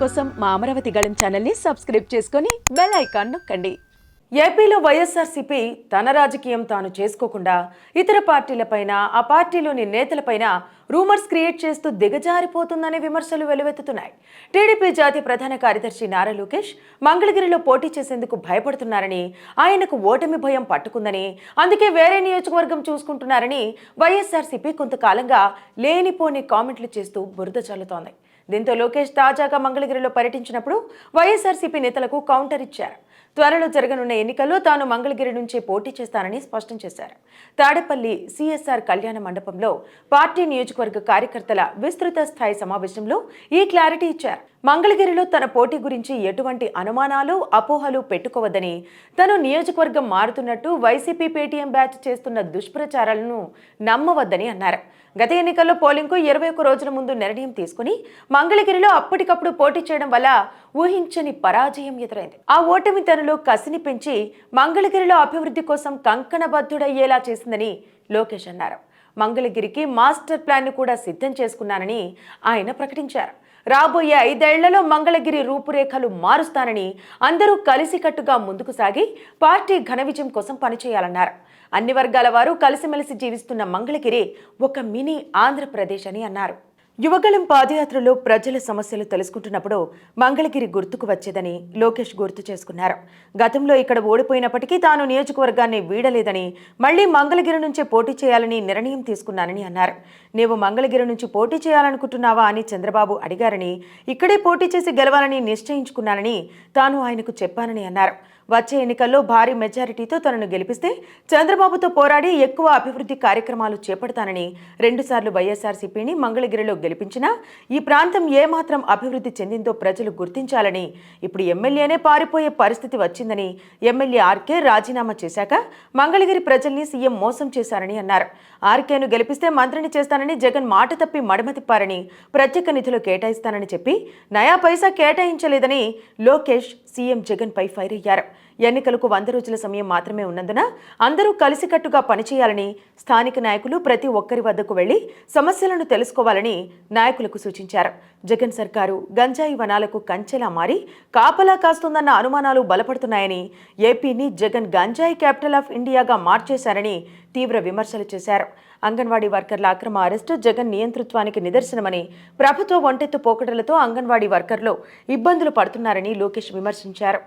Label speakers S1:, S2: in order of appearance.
S1: కోసం మా అమరావతి గళం ఛానల్ని సబ్స్క్రైబ్ చేసుకొని బెల్ ఐకాన్ నొక్కండి.
S2: ఏపీలో వైఎస్ఆర్సీపీ తన రాజకీయం తాను చేసుకోకుండా ఇతర పార్టీలపైన ఆ పార్టీలోని నేతలపైన రూమర్స్ క్రియేట్ చేస్తూ దిగజారిపోతుందనే విమర్శలు వెలువెత్తుతున్నాయి. టీడీపీ జాతీయ ప్రధాన కార్యదర్శి నారా లోకేష్ మంగళగిరిలో పోటీ చేసేందుకు భయపడుతున్నారని ఆయనకు ఓటమి భయం పట్టుకుందని అందుకే వేరే నియోజకవర్గం చూసుకుంటున్నారని వైఎస్ఆర్సీపీ కొంతకాలంగా లేనిపోని కామెంట్లు చేస్తూ బురద చల్లుతోంది దీంతో లోకేష్ తాజాగా మంగళగిరిలో పర్యటించినప్పుడు వైఎస్ఆర్సీపీ నేతలకు కౌంటర్ ఇచ్చారు. త్వరలో జరగనున్న ఎన్నికల్లో తాను మంగళగిరి నుంచే పోటీ చేస్తానని స్పష్టం చేశారు. తాడేపల్లి సిఎస్ఆర్ కళ్యాణ మండపంలో పార్టీ నియోజకవర్గ కార్యకర్తల విస్తృత స్థాయి సమావేశంలో ఈ క్లారిటీ ఇచ్చారు. మంగళగిరిలో తన పోటీ గురించి ఎటువంటి అనుమానాలు అపోహలు పెట్టుకోవద్దని తను నియోజకవర్గం మారుతున్నట్టు వైసీపీ పేటీఎం బ్యాచ్ చేస్తున్న దుష్ప్రచారాలను నమ్మవద్దని అన్నారు. గత ఎన్నికల్లో పోలింగ్కు ఇరవై ఒక్క రోజుల ముందు నిర్ణయం తీసుకుని మంగళగిరిలో అప్పటికప్పుడు పోటీ చేయడం వల్ల ఊహించని పరాజయం ఎదురైంది. ఆ ఓటమి తనలో కసిని పెంచి మంగళగిరిలో అభివృద్ధి కోసం కంకణబద్ధుడయ్యేలా చేసిందని లోకేష్ అన్నారు. మంగళగిరికి మాస్టర్ ప్లాన్ను కూడా సిద్ధం చేసుకున్నానని ఆయన ప్రకటించారు. రాబోయే ఐదేళ్ళలో మంగళగిరి రూపురేఖలు మారుస్తానని అందరూ కలిసికట్టుగా ముందుకు సాగి పార్టీ ఘన విజయం కోసం పనిచేయాలన్నారు. అన్ని వర్గాల వారు కలిసిమెలిసి జీవిస్తున్న మంగళగిరి ఒక మినీ ఆంధ్రప్రదేశ్ అని అన్నారు. యువగళం పాదయాత్రలో ప్రజల సమస్యలు తెలుసుకుంటున్నప్పుడు మంగళగిరి గుర్తుకు వచ్చేదని లోకేష్ గుర్తు చేసుకున్నారు. గతంలో ఇక్కడ ఓడిపోయినప్పటికీ తాను నియోజకవర్గాన్ని వీడలేదని మళ్ళీ మంగళగిరి నుంచే పోటీ చేయాలని నిర్ణయం తీసుకున్నానని అన్నారు. నీవు మంగళగిరి నుంచి పోటీ చేయాలనుకుంటున్నావా? అని చంద్రబాబు అడిగారని ఇక్కడే పోటీ చేసి గెలవాలని నిశ్చయించుకున్నానని తాను ఆయనకు చెప్పానని అన్నారు. వచ్చే ఎన్నికల్లో భారీ మెజారిటీతో తనను గెలిపిస్తే చంద్రబాబుతో పోరాడి ఎక్కువ అభివృద్ధి కార్యక్రమాలు చేపడతానని రెండుసార్లు వైఎస్ఆర్సీపీని మంగళగిరిలో గెలిపించినా ఈ ప్రాంతం ఏమాత్రం అభివృద్ధి చెందిందో ప్రజలు గుర్తించాలని ఇప్పుడు ఎమ్మెల్యేనే పారిపోయే పరిస్థితి వచ్చిందని ఎమ్మెల్యే ఆర్కే రాజీనామా చేశాక మంగళగిరి ప్రజల్ని సీఎం మోసం చేశారని అన్నారు. ఆర్కేను గెలిపిస్తే మంత్రిని చేస్తానని జగన్ మాట తప్పి మడమ తిప్పారని ప్రత్యేక నిధులు కేటాయిస్తానని చెప్పి నయా పైసా కేటాయించలేదని లోకేష్ సీఎం జగన్ పై ఫైర్ అయ్యారు. ఎన్నికలకు వంద రోజుల సమయం మాత్రమే ఉన్నందున అందరూ కలిసికట్టుగా పనిచేయాలని స్థానిక నాయకులు ప్రతి ఒక్కరి వద్దకు వెళ్ళి సమస్యలను తెలుసుకోవాలని నాయకులకు సూచించారు. జగన్ సర్కారు గంజాయి వనాలకు కంచెలా మారి కాపలా కాస్తుందన్న అనుమానాలు బలపడుతున్నాయని ఏపీని జగన్ గంజాయి క్యాపిటల్ ఆఫ్ ఇండియాగా మార్చేశారని తీవ్ర విమర్శలు చేశారు. అంగన్వాడీ వర్కర్ల అక్రమ అరెస్టు జగన్ నియంతృత్వానికి నిదర్శనమని ప్రభుత్వ ఒంటెత్తు పోకడలతో అంగన్వాడీ వర్కర్లు ఇబ్బందులు పడుతున్నారని లోకేష్ విమర్శించారు.